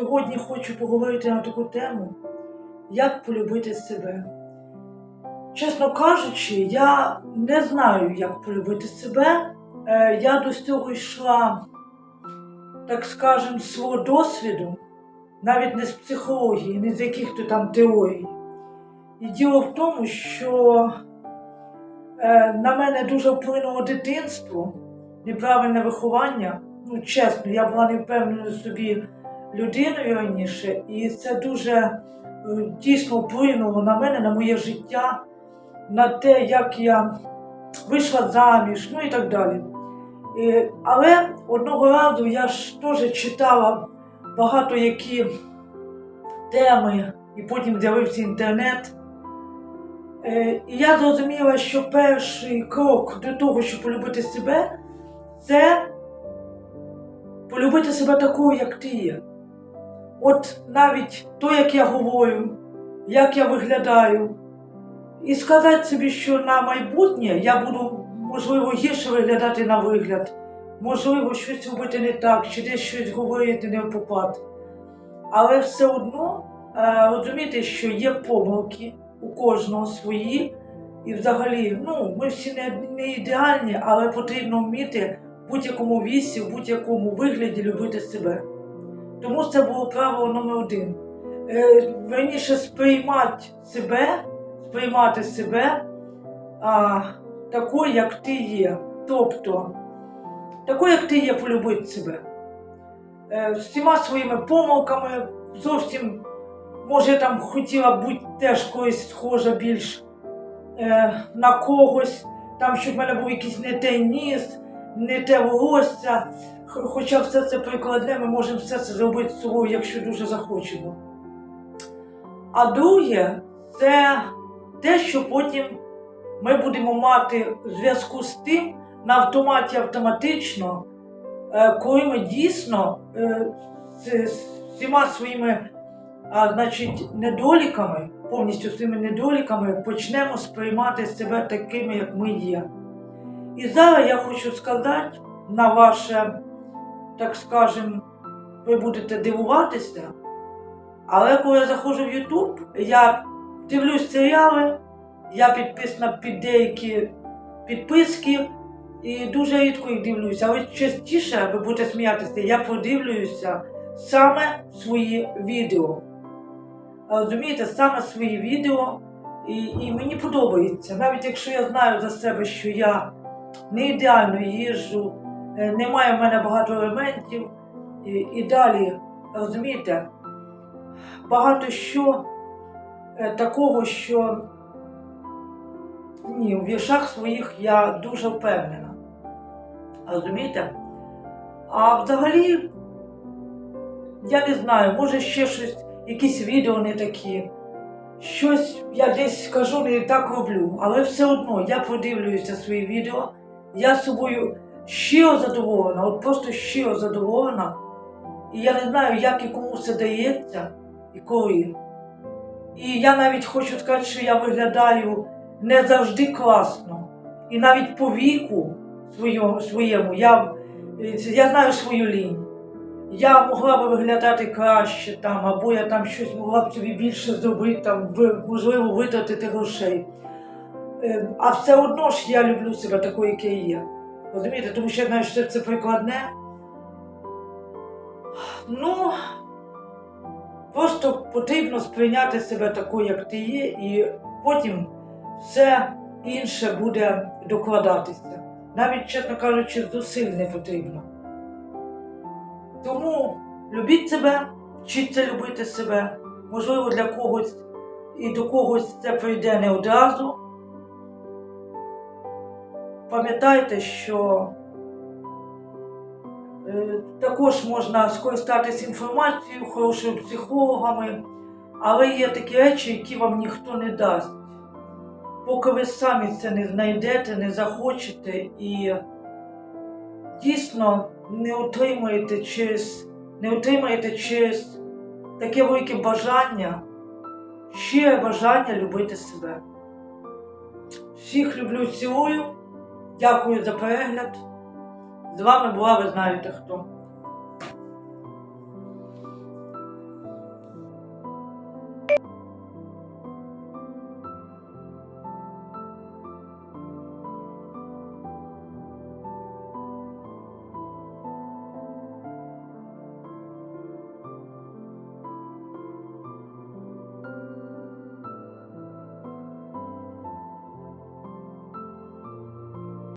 Сьогодні хочу поговорити на таку тему, як полюбити себе. Чесно кажучи, я не знаю, як полюбити себе. Е, Я до цього йшла, так скажем, з свого досвіду, навіть не з психології, не з яких-то там теорій. І діло в тому, що е, на мене дуже вплинуло дитинство, неправильне виховання. Ну, чесно, я була невпевненою собі людиною раніше, і це дуже е, дійсно вплинуло на мене, на моє життя, на те, як я вийшла заміж, ну і так далі. Але одного разу я ж теж читала багато які теми, і потім з'явився інтернет. Е, І я зрозуміла, що перший крок до того, щоб полюбити себе, це полюбити себе такою, як ти є. От навіть то, як я говорю, як я виглядаю, і сказати собі, що на майбутнє я буду, можливо, гірше виглядати на вигляд, можливо, щось робити не так, чи десь щось говорити не в попад. Але все одно е, розуміти, що є помилки у кожного свої, і взагалі, ну, ми всі не, не ідеальні, але потрібно вміти в будь-якому вісі, в будь-якому вигляді любити себе. Тому це було правило номер один. Е, верніше сприймати себе, сприймати себе а, такою, як ти є. Тобто, такою, як ти є, полюбити себе. Е, з всіма своїми помилками, зовсім, може, я там хотіла бути теж колись схожа більш е, на когось, там, щоб в мене був якийсь не те ніс, не те волосся. Хоча все це прикладне, ми можемо все це зробити з собою, якщо дуже захочемо. А друге, це те, що потім ми будемо мати в зв'язку з тим на автоматі автоматично, е, коли ми дійсно е, з всіма своїми значить, недоліками, повністю своїми недоліками, почнемо сприймати себе такими, як ми є. І зараз я хочу сказати на ваше, так скажем, ви будете дивуватися, але коли я заходжу в YouTube, я дивлюсь серіали, я підписана під деякі підписки і дуже рідко їх дивлюся. Але частіше, ви будете сміятися, я продивлююся саме свої відео. Розумієте, саме свої відео, і, і мені подобається. Навіть якщо я знаю за себе, що я не ідеально їжджу, е, немає в мене багато елементів. І, і далі, розумієте, багато що е, такого, що ні, у віршах своїх я дуже впевнена. Розумієте? А взагалі, я не знаю, може ще щось, якісь відео не такі. Щось я десь скажу, не так роблю, але все одно я подивлююся свої відео, я собою щиро задоволена, от просто щиро задоволена. І я не знаю, як і кому це дається і коли. І я навіть хочу сказати, що я виглядаю не завжди класно. І навіть по віку своєму я, я знаю свою лінь. Я могла б виглядати краще там, або я там щось могла б собі більше зробити, там, можливо, витратити грошей. Е, А все одно ж я люблю себе такою, яка я є. Розумієте, тому що я знаю, що це прикладне. Ну, просто потрібно сприйняти себе такою, як ти є, і потім все інше буде докладатися. Навіть, чесно кажучи, зусиль не потрібно. Тому любіть себе, вчіться любити себе. Можливо, для когось і до когось це прийде не одразу. Пам'ятайте, що е, також можна скористатися інформацією, хорошими психологами, але є такі речі, які вам ніхто не дасть. Поки ви самі це не знайдете, не захочете і дійсно не отримаєте через, не отримаєте через таке велике бажання, щире бажання любити себе. Всіх люблю, цілую. Дякую за перегляд. З вами була ви знаєте хто.